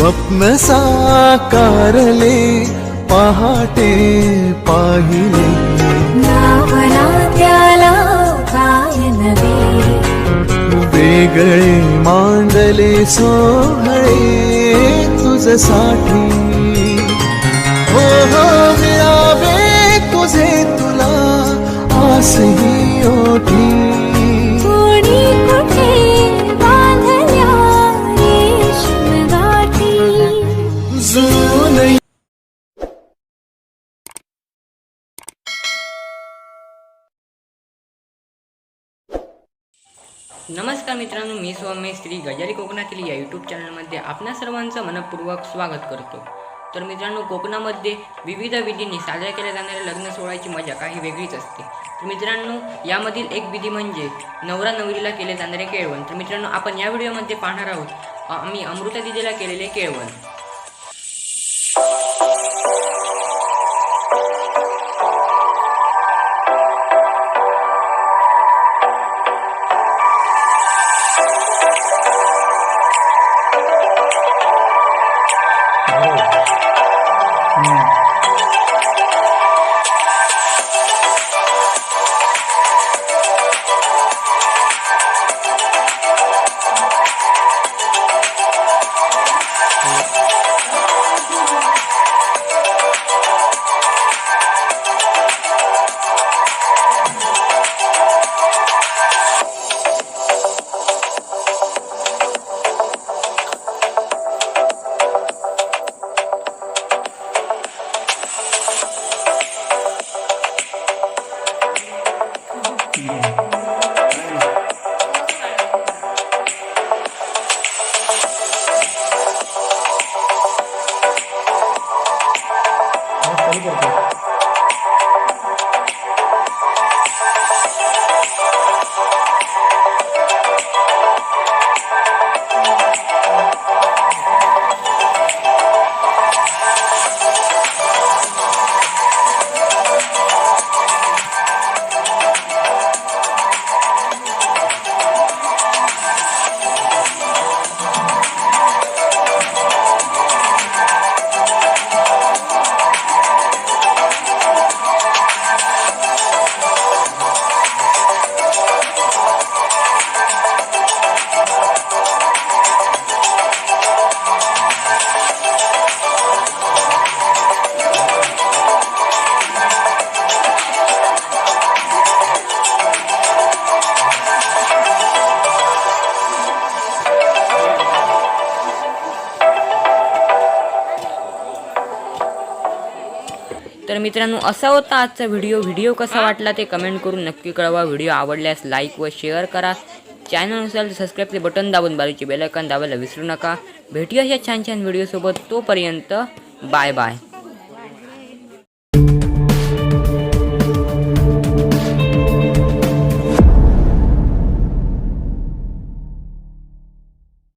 स्वप्न साकारले पहाटे पाहिले. भावना त्याला काय नवे. वेगळे मांडले सोहळे तुझसाठी. नमस्कार मित्रांनो मी स्वामी श्री गजारी कोकणातील या यूट्यूब चॅनलमध्ये आपणा सर्वांचं मनपूर्वक स्वागत करतो. तर मित्रांनो कोकणामध्ये विविध विधींनी साजऱ्या केल्या जाणाऱ्या लग्न सोहळ्याची मजा काही वेगळीच असते. तर मित्रांनो यामधील एक विधी म्हणजे नवरा नवरीला केले जाणारे केळवण. तर मित्रांनो आपण या व्हिडिओमध्ये पाहणार आहोत आम्ही अमृता दिदीला केलेले केळवण. Mm. Gracias. तर मित्रांनो असा होता आजचा व्हिडिओ. व्हिडिओ कसा वाटला ते कमेंट करून नक्की कळवा. व्हिडिओ आवडल्यास लाईक व शेअर करा. चॅनल असेल तर सबस्क्राईबचे बटन दाबून बाजूचे बेलायकन दाबायला विसरू नका. भेटूया या छान छान व्हिडिओसोबत तोपर्यंत बाय बाय